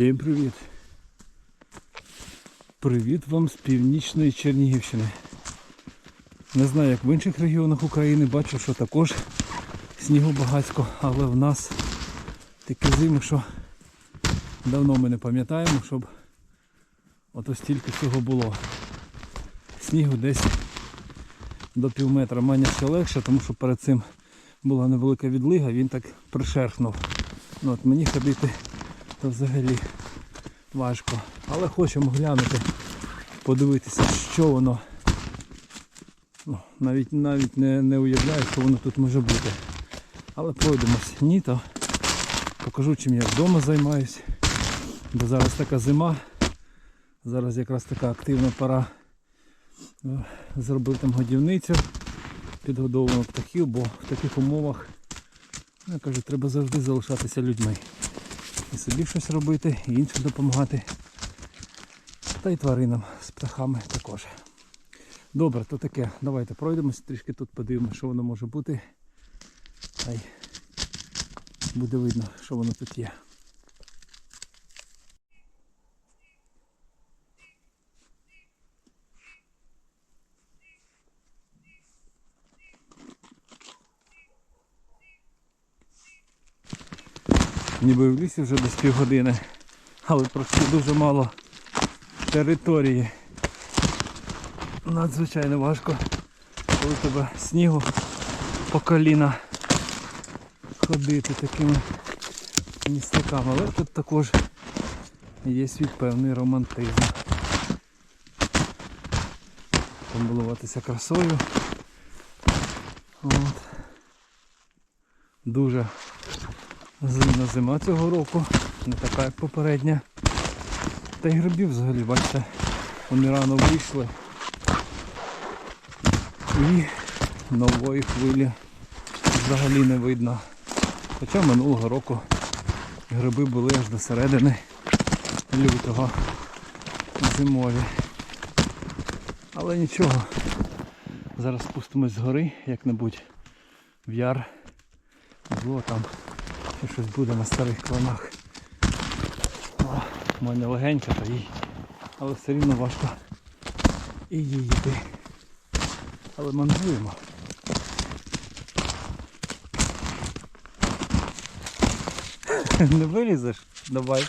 Всім привіт! Привіт вам з північної Чернігівщини. Не знаю, як в інших регіонах України, бачу, що також снігу багатько, але в нас такі зими, що давно ми не пам'ятаємо, щоб ото стільки цього було. Снігу десь до пів метра мання ще легше, тому що перед цим була невелика відлига, він так пришерхнув. Ну, от мені ходити то взагалі важко. Але хочемо глянути, подивитися, що воно. Ну, навіть навіть не, не уявляю, що воно тут може бути. Але пройдемось. Ні, то покажу, чим я вдома займаюсь. Бо зараз така зима. Зараз якраз така активна пора. Е, Зробив там годівницю, підгодовував птахів, бо в таких умовах, я кажу, треба завжди залишатися людьми і собі щось робити, і іншим допомагати. Та й тваринам з птахами також. Добре, то таке. Давайте пройдемось, трішки тут подивимося, що воно може бути. Та буде видно, що воно тут є. Ніби в лісі вже десь півгодини, але пройшло дуже мало території. Надзвичайно важко, коли тебе снігу по коліна ходити такими містаками. Але тут також є свій певний романтизм. Помилуватися красою. От. Дуже Зимна зима цього року, не така як попередня. Та й грибів взагалі, бачите, вони рано вийшли. І нової хвилі взагалі не видно. Хоча минулого року гриби були аж до середини лютого зимові. Але нічого. Зараз спустимось з гори як-небудь в яр. Можливо там Ще щось буде на старих кланах. У мене легенька та їй. Але все рівно важко і її йти. Але мандруємо. Не вилізеш? Давай.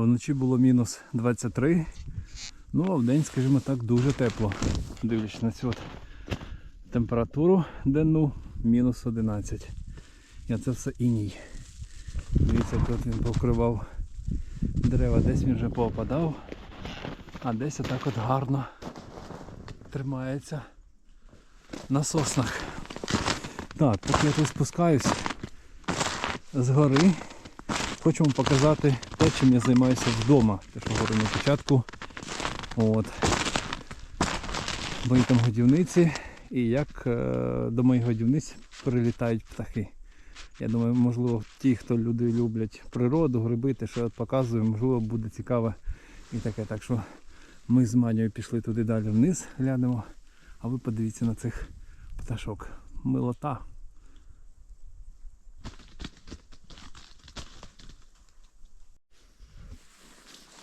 Вночі було мінус 23. Ну а в день, скажімо так, дуже тепло. Дивлячись на цю от температуру денну мінус 11. І це все іній. Дивіться, тут він покривав дерева, десь він вже поопадав, а десь отак от гарно тримається на соснах. Так, поки я тут спускаюсь з гори. Хочу вам показати те, чим я займаюся вдома. Те, що говорив на початку. От. Мої там годівниці і як е, до моїх годівниць прилітають птахи. Я думаю, можливо, ті, хто люди люблять природу, гриби, те, що я показую, можливо, буде цікаво і таке. Так що ми з Манєю пішли туди далі вниз, глянемо, а ви подивіться на цих пташок. Милота.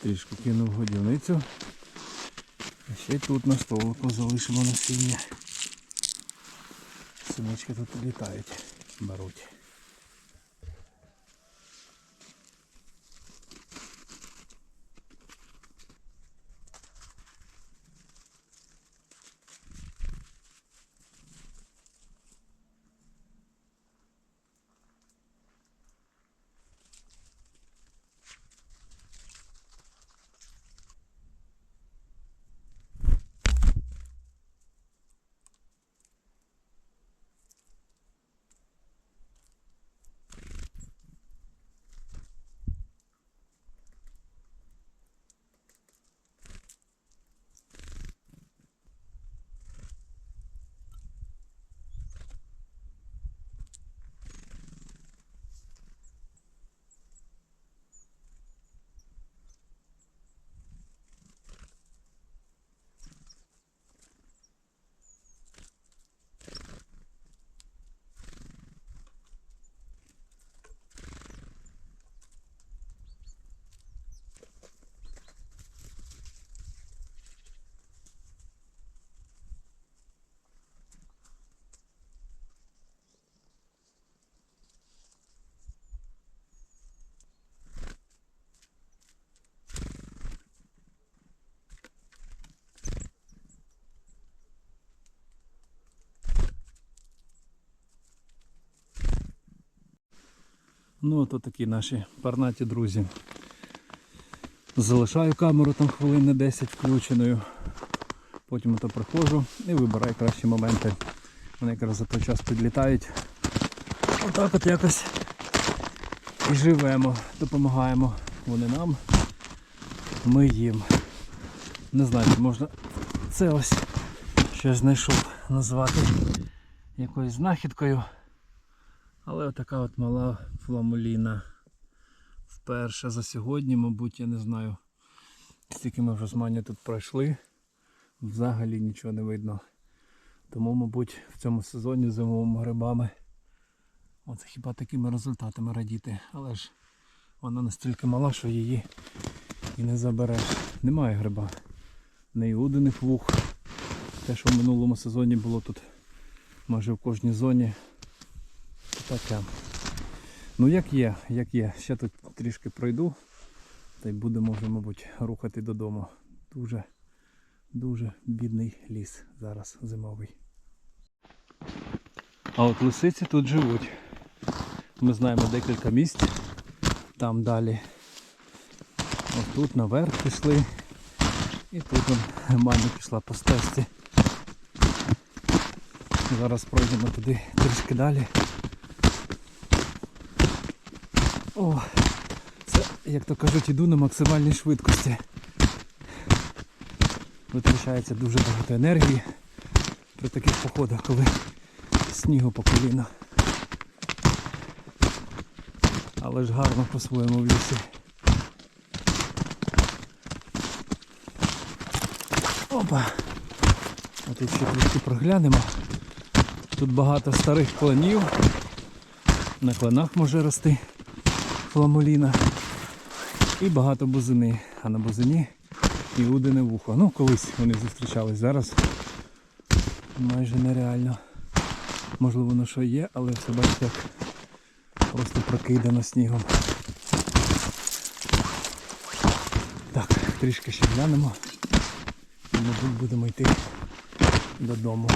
Трішки кинув годівницю. А ще тут на столику залишимо насіння. Синички тут літають, беруть. Ну, то такі наші парнаті друзі. Залишаю камеру там хвилин на 10 включеною. Потім то приходжу і вибираю кращі моменти. Вони якраз за той час підлітають. Отак от якось і живемо, допомагаємо вони нам, ми їм. Не знаю, можна це ось що я знайшов назвати якоюсь знахідкою. Але отака от мала фламуліна. Вперше за сьогодні, мабуть, я не знаю. Стільки ми вже з Мані тут пройшли. Взагалі нічого не видно. Тому, мабуть, в цьому сезоні зимовими грибами оце хіба такими результатами радіти. Але ж вона настільки мала, що її і не забереш. Немає гриба. Не іудиних вух. Те, що в минулому сезоні було тут майже в кожній зоні. Таке. Ну як є, як є. Ще тут трішки пройду. Та й будемо вже, мабуть, рухати додому. Дуже, дуже бідний ліс зараз зимовий. А от лисиці тут живуть. Ми знаємо декілька місць. Там далі. Ось тут наверх пішли. І тут он мама пішла по стежці. Зараз пройдемо туди трішки далі. О, це, як то кажуть, іду на максимальній швидкості. Витрачається дуже багато енергії при таких походах, коли снігу по коліна. Але ж гарно по-своєму в лісі. Опа! А тут ще трішки проглянемо. Тут багато старих клонів. На клонах може рости фламуліна. І багато бузини. А на бузині іудине вухо. Ну, колись вони зустрічались. Зараз майже нереально. Можливо, воно що є, але все бачите, як просто прокидано снігом. Так, трішки ще глянемо. І, мабуть, будемо йти додому.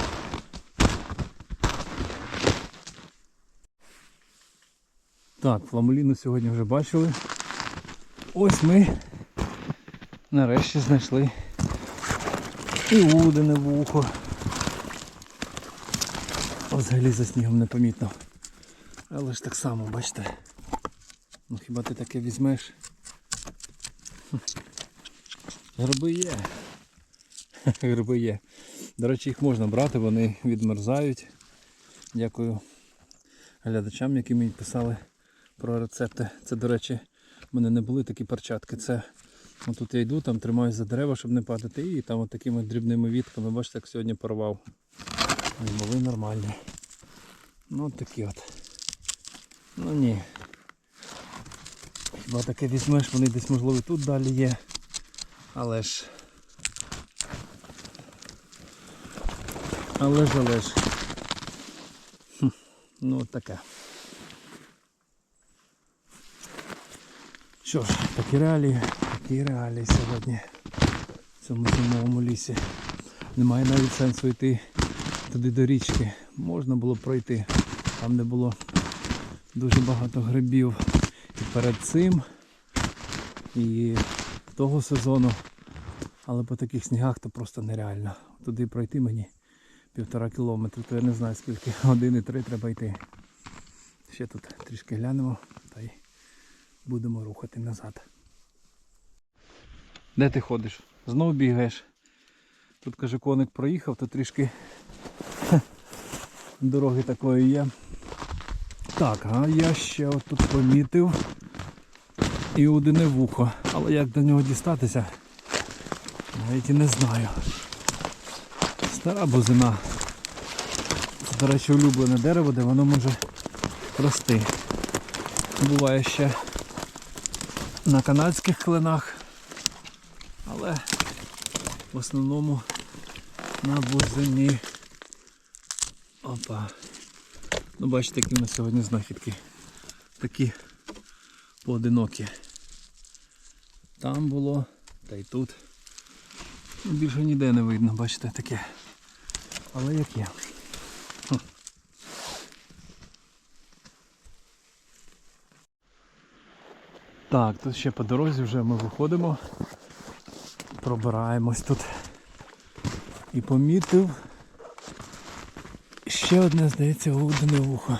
Так, фламуліну сьогодні вже бачили. Ось ми нарешті знайшли іудине вухо. Взагалі за снігом непомітно. Але ж так само, бачите. Ну хіба ти таке візьмеш? Гриби є. Гриби є. До речі, їх можна брати, вони відмерзають. Дякую глядачам, які мені писали про рецепти. Це, до речі, в мене не були такі перчатки. Це отут я йду, там тримаюсь за дерева, щоб не падати. І там от такими дрібними вітками, бачите, як сьогодні порвав. Були нормальні. Ну от такі от. Ну ні. Хіба таке візьмеш, вони десь можливо і тут далі є. Але ж. Але ж, але ж. Хм. Ну от таке. Що ж, такі реалії, такі реалії сьогодні в цьому зимовому лісі. Немає навіть сенсу йти туди до річки. Можна було пройти. Там де було дуже багато грибів і перед цим, і того сезону. Але по таких снігах то просто нереально. Туди пройти мені півтора кілометри, то я не знаю скільки години три треба йти. Ще тут трішки глянемо будемо рухати назад. Де ти ходиш? Знову бігаєш. Тут каже коник проїхав, то трішки дороги такої є. Так, а я ще отут помітив і одине вухо. Але як до нього дістатися? Навіть і не знаю. Стара бузина. До речі, улюблене дерево, де воно може рости. Буває ще на канадських клинах, але в основному на бузині. Опа. Ну бачите, які в нас сьогодні знахідки. Такі поодинокі. Там було, та й тут. Більше ніде не видно, бачите, таке. Але як є. Так, тут ще по дорозі вже ми виходимо. Пробираємось тут. І помітив ще одне, здається, одне вухо.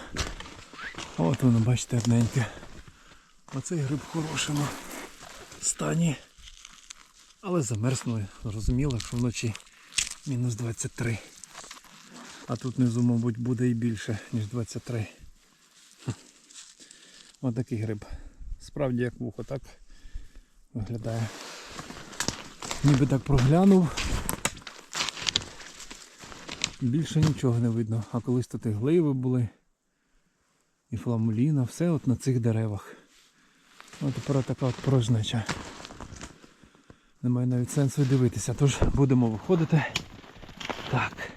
От воно, бачите, одненьке. Оцей гриб в хорошому стані. Але замерзнули, зрозуміло, що вночі мінус 23. А тут внизу, мабуть, буде і більше, ніж 23. Хм. Ось такий гриб. Справді як вухо, так виглядає. Ніби так проглянув. Більше нічого не видно. А колись тут і гливи були, і фламуліна, все от на цих деревах. Ось тепер така от порожнеча. Немає навіть сенсу дивитися, тож будемо виходити. Так.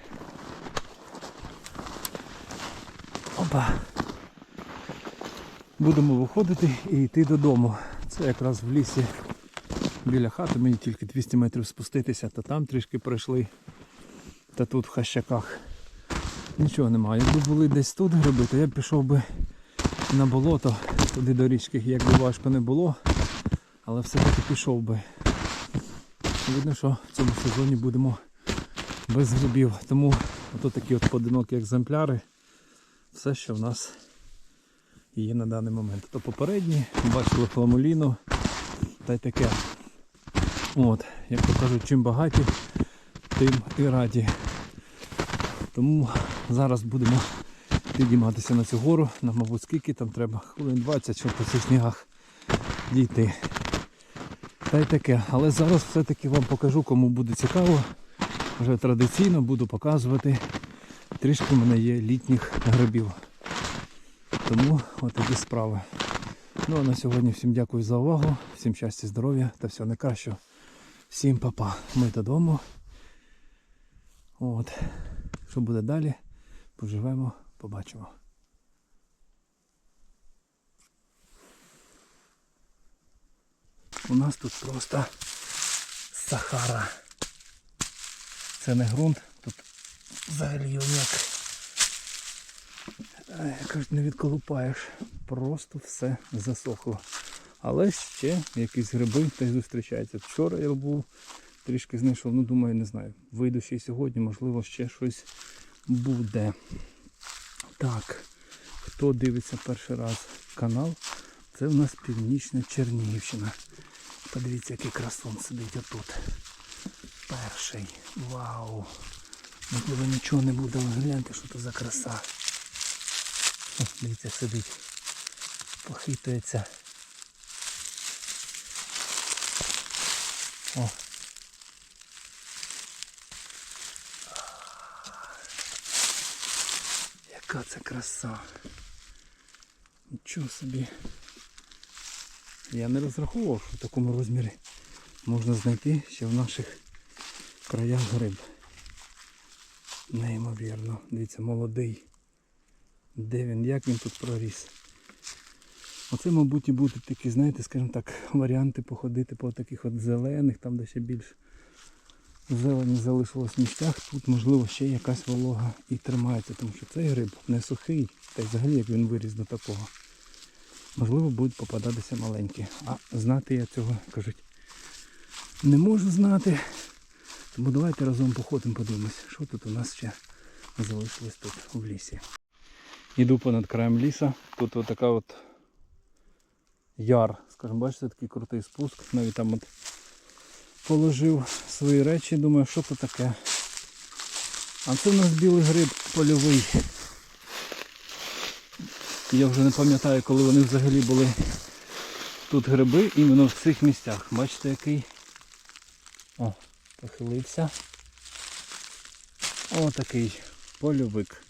Опа. Будемо виходити і йти додому. Це якраз в лісі біля хати, мені тільки 200 метрів спуститися, та там трішки пройшли, та тут в хащаках. Нічого немає. Якби були десь тут гриби, то я б пішов би на болото, туди до річки, як би важко не було, але все-таки пішов би. Видно, що в цьому сезоні будемо без грибів. Тому ото такі от поодинокі екземпляри. Все, що в нас є на даний момент. То попередні, бачили фламуліну та й таке. От, як то кажуть, чим багаті, тим і раді. Тому зараз будемо підійматися на цю гору. Нам, мабуть, скільки там треба, хвилин 20, щоб по цих снігах дійти. Та й таке. Але зараз все-таки вам покажу, кому буде цікаво. Вже традиційно буду показувати. Трішки в мене є літніх грибів. Тому от такі справи. Ну а на сьогодні всім дякую за увагу, всім щастя, здоров'я та всього найкращого. Всім па-па. Ми додому. От. Що буде далі? Поживемо, побачимо. У нас тут просто Сахара. Це не ґрунт, тут взагалі його ніяк е, як кажуть, не відколупаєш. Просто все засохло. Але ще якісь гриби теж зустрічаються. Вчора я був, трішки знайшов, ну думаю, не знаю. Вийду ще й сьогодні, можливо, ще щось буде. Так, хто дивиться перший раз канал, це в нас Північна Чернігівщина. Подивіться, який красун сидить отут. Перший. Вау. Можливо нічого не буде, але гляньте, що це за краса. О, дивіться, сидить. Похитується. О. Яка це краса. Нічого собі. Я не розраховував, що в такому розмірі можна знайти ще в наших краях гриб. Неймовірно. Дивіться, молодий. Де він? Як він тут проріс? Оце, мабуть, і будуть такі, знаєте, скажімо так, варіанти походити по таких от зелених, там де ще більш зелені залишилось в місцях. Тут, можливо, ще якась волога і тримається, тому що цей гриб не сухий, та й взагалі як він виріс до такого. Можливо, будуть попадатися маленькі. А знати я цього, кажуть, не можу знати. Тому давайте разом походимо, подивимось, що тут у нас ще залишилось тут в лісі. Іду понад краєм ліса. Тут отака от яр. Скажімо, бачите, такий крутий спуск. Навіть там от положив свої речі, думаю, що то таке. А це у нас білий гриб польовий. Я вже не пам'ятаю, коли вони взагалі були тут гриби іменно в цих місцях. Бачите який? О, похилився. О, такий польовик.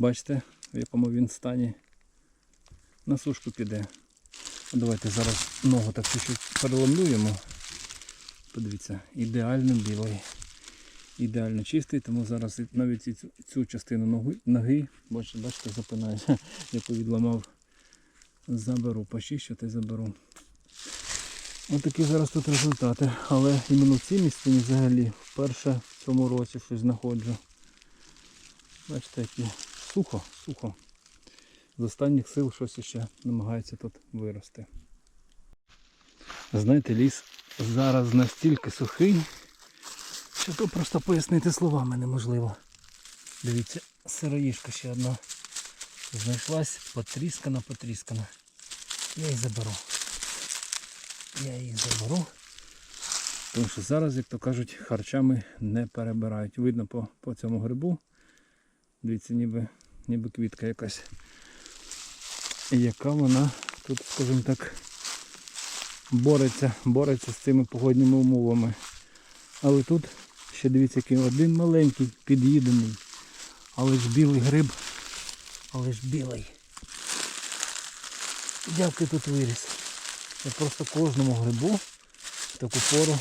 Бачите, в якому він стані. На сушку піде. Давайте зараз ногу так чуть-чуть переломлю. Подивіться, ідеально білий. Ідеально чистий, тому зараз навіть цю, цю частину ноги, ноги бачите, бачите, запинаюся, яку відламав, заберу, почищу та й заберу. Ось такі зараз тут результати. Але іменно в цій місцині взагалі вперше в цьому році щось знаходжу. Бачите, які сухо, сухо. з останніх сил щось іще намагається тут вирости. Знаєте, ліс зараз настільки сухий, що то просто пояснити словами неможливо. Дивіться, сироїшка ще одна. Знайшлась потріскана, потріскана. Я її заберу. Я їх заберу. Тому що зараз, як то кажуть, харчами не перебирають. Видно по, по цьому грибу. Дивіться, ніби, ніби квітка якась. Яка вона тут, скажімо так, бореться, бореться з цими погодніми умовами. Але тут ще дивіться, який один маленький, під'їдений. Але ж білий гриб. Але ж білий. Ти тут виріс? Я просто кожному грибу в таку пору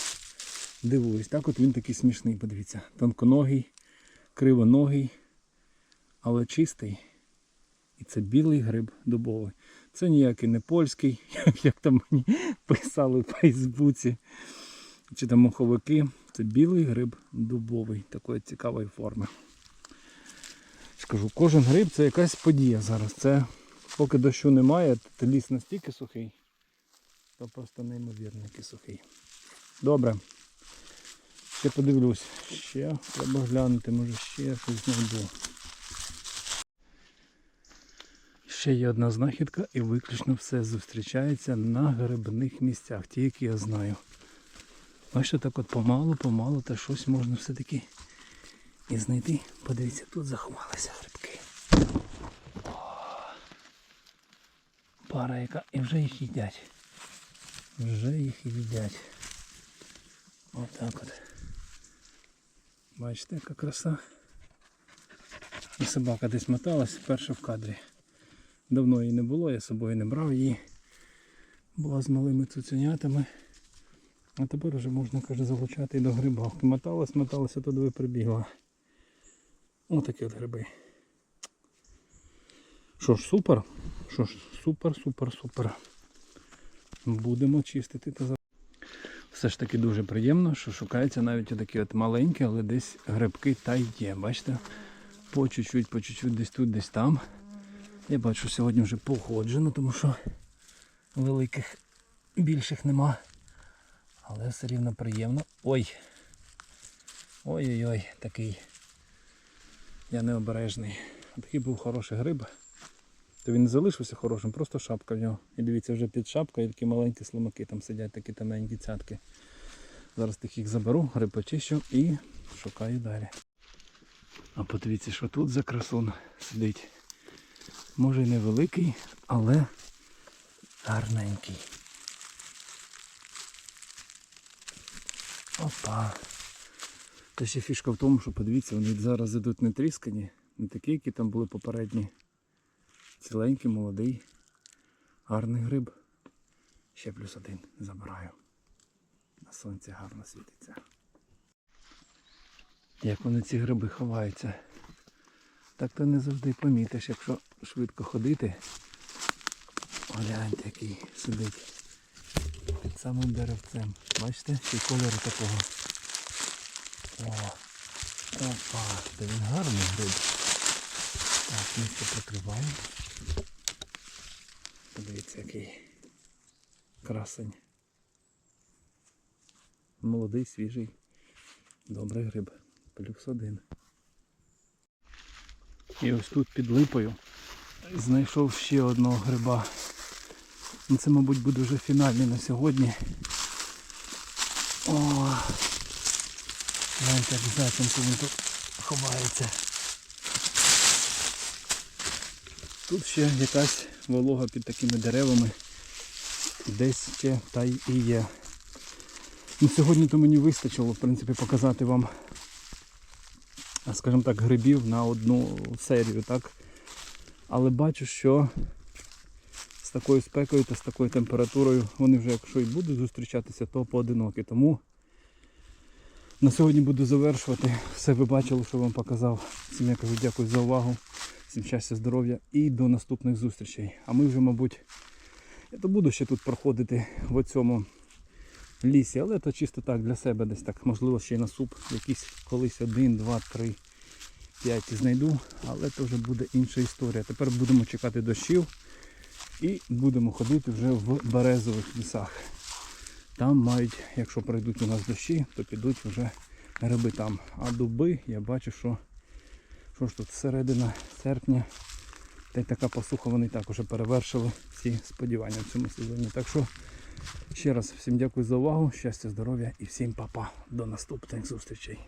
дивуюсь. Так от він такий смішний, подивіться. Тонконогий, кривоногий, але чистий. І це білий гриб дубовий. Це ніякий не польський, як там мені писали в Фейсбуці. Чи там моховики. Це білий гриб дубовий, такої цікавої форми. Скажу, кожен гриб це якась подія зараз. Це поки дощу немає, то ліс настільки сухий, то просто неймовірно який сухий. Добре. Ще подивлюсь. Ще треба глянути, може ще щось знайду. Ще є одна знахідка і виключно все зустрічається на грибних місцях, ті, які я знаю. Бачите, так от помалу, помалу, та щось можна все-таки і знайти. Подивіться, тут заховалися грибки. О, пара яка. І вже їх їдять. Вже їх їдять. Отак от. Бачите, яка краса. І собака десь моталась, перша в кадрі. Давно її не було, я з собою не брав її. Була з малими цуценятами. А тепер вже можна, каже, залучати і до гриба. Моталась, моталася, туди прибігла. Отакі от гриби. Що ж, супер? Що ж, супер, супер, супер. Будемо чистити та Все ж таки дуже приємно, що шукаються навіть такі от маленькі, але десь грибки та є. Бачите? По чуть-чуть, по чуть-чуть, десь тут, десь там. Я бачу, сьогодні вже походжено, тому що великих більших нема. Але все рівно приємно. Ой! Ой-ой-ой, такий. Я необережний. Такий був хороший гриб. То він не залишився хорошим, просто шапка в нього. І дивіться, вже під шапкою такі маленькі слимаки там сидять, такі тоненькі цятки. Зараз тих їх заберу, гриб почищу і шукаю далі. А подивіться, що тут за красун сидить. Може і невеликий, але гарненький. Опа. Та ще фішка в тому, що подивіться, вони зараз ідуть не тріскані, не такі, які там були попередні. Ціленький, молодий, гарний гриб. Ще плюс один забираю. На сонці гарно світиться. Як вони ці гриби ховаються. Так то не завжди помітиш, якщо швидко ходити. Гляньте, який сидить під самим деревцем. Бачите, ще кольору такого. О, опа, та він гарний гриб. Так, місце прикриваю. Подивіться, який красень. Молодий, свіжий, добрий гриб. Плюс один. І ось тут під липою знайшов ще одного гриба. Ну, Це, мабуть, буде вже фінальний на сьогодні. О, гляньте, як затінку він тут ховається. Тут ще якась волога під такими деревами. Десь ще та й і є. Ну, Сьогодні то мені вистачило, в принципі, показати вам, скажімо так, грибів на одну серію, так? Але бачу, що з такою спекою та з такою температурою вони вже, якщо і будуть зустрічатися, то поодинокі. Тому на сьогодні буду завершувати. Все ви бачили, що вам показав. Всім я кажу дякую за увагу. Всім щастя, здоров'я і до наступних зустрічей. А ми вже, мабуть, я то буду ще тут проходити в цьому лісі, але то чисто так для себе десь так. Можливо, ще й на суп якийсь колись один, два, три. 5 знайду, але це вже буде інша історія. Тепер будемо чекати дощів і будемо ходити вже в березових лісах. Там мають, якщо пройдуть у нас дощі, то підуть вже гриби там. А дуби, я бачу, що, що ж тут середина серпня. Та й така посуха вони також перевершили всі сподівання в цьому сезоні. Так що ще раз всім дякую за увагу, щастя, здоров'я і всім па-па. До наступних зустрічей.